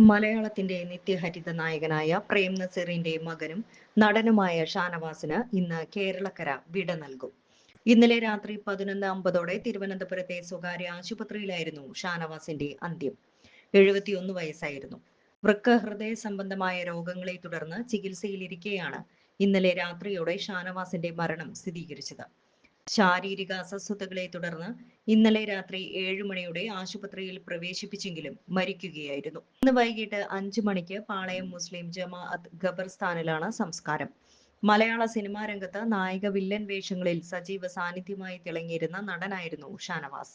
മലയാളത്തിന്റെ നിത്യഹരിത നായകനായ പ്രേം നസീറിന്റെ മകനും നടനുമായ ഷാനവാസിന് ഇന്ന് കേരളക്കര വിട നൽകും. ഇന്നലെ രാത്രി പതിനൊന്ന് അമ്പതോടെ തിരുവനന്തപുരത്തെ സ്വകാര്യ ആശുപത്രിയിലായിരുന്നു ഷാനവാസിന്റെ അന്ത്യം. എഴുപത്തിയൊന്ന് വയസ്സായിരുന്നു. വൃക്ക ഹൃദയ സംബന്ധമായ രോഗങ്ങളെ തുടർന്ന് ചികിത്സയിലിരിക്കെയാണ് ഇന്നലെ രാത്രിയോടെ ഷാനവാസിന്റെ മരണം സ്ഥിരീകരിച്ചത്. ശാരീരിക അസ്വസ്ഥതകളെ തുടർന്ന് ഇന്നലെ രാത്രി ഏഴു മണിയോടെ ആശുപത്രിയിൽ പ്രവേശിപ്പിച്ചെങ്കിലും മരിക്കുകയായിരുന്നു. ഇന്ന് വൈകിട്ട് അഞ്ചു മണിക്ക് പാളയം മുസ്ലിം ജമാഅത്ത് ഖബർസ്ഥാനിലാണ് സംസ്കാരം. മലയാള സിനിമാ രംഗത്ത് നായക വില്ലൻ വേഷങ്ങളിൽ സജീവ സാന്നിധ്യമായി തിളങ്ങിയിരുന്ന നടനായിരുന്നു ഷാനവാസ്.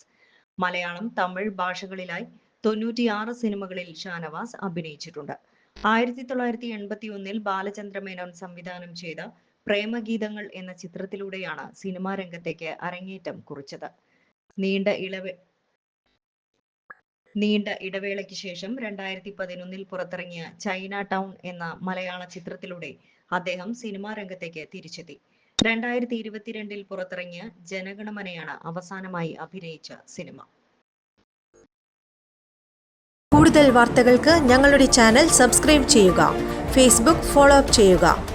മലയാളം തമിഴ് ഭാഷകളിലായി തൊണ്ണൂറ്റിയാറ് സിനിമകളിൽ ഷാനവാസ് അഭിനയിച്ചിട്ടുണ്ട്. ആയിരത്തി തൊള്ളായിരത്തി എൺപത്തി ഒന്നിൽ ബാലചന്ദ്ര മേനോൻ സംവിധാനം ചെയ്ത പ്രേമഗീതങ്ങൾ എന്ന ചിത്രത്തിലൂടെയാണ് സിനിമാ രംഗത്തേക്ക് അരങ്ങേറ്റം കുറിച്ചത്. നീണ്ട ഇളവ് നീണ്ട ഇടവേളയ്ക്ക് ശേഷം രണ്ടായിരത്തി പതിനൊന്നിൽ പുറത്തിറങ്ങിയ ചൈന ടൗൺ എന്ന മലയാള ചിത്രത്തിലൂടെ അദ്ദേഹം സിനിമാ രംഗത്തേക്ക് തിരിച്ചെത്തി. രണ്ടായിരത്തി ഇരുപത്തിരണ്ടിൽ പുറത്തിറങ്ങിയ ജനഗണമനയാണ് അവസാനമായി അഭിനയിച്ച സിനിമ. കൂടുതൽ വാർത്തകൾക്ക് ഞങ്ങളുടെ ചാനൽ സബ്സ്ക്രൈബ് ചെയ്യുക. ഫേസ്ബുക്ക് ഫോളോ അപ്പ് ചെയ്യുക.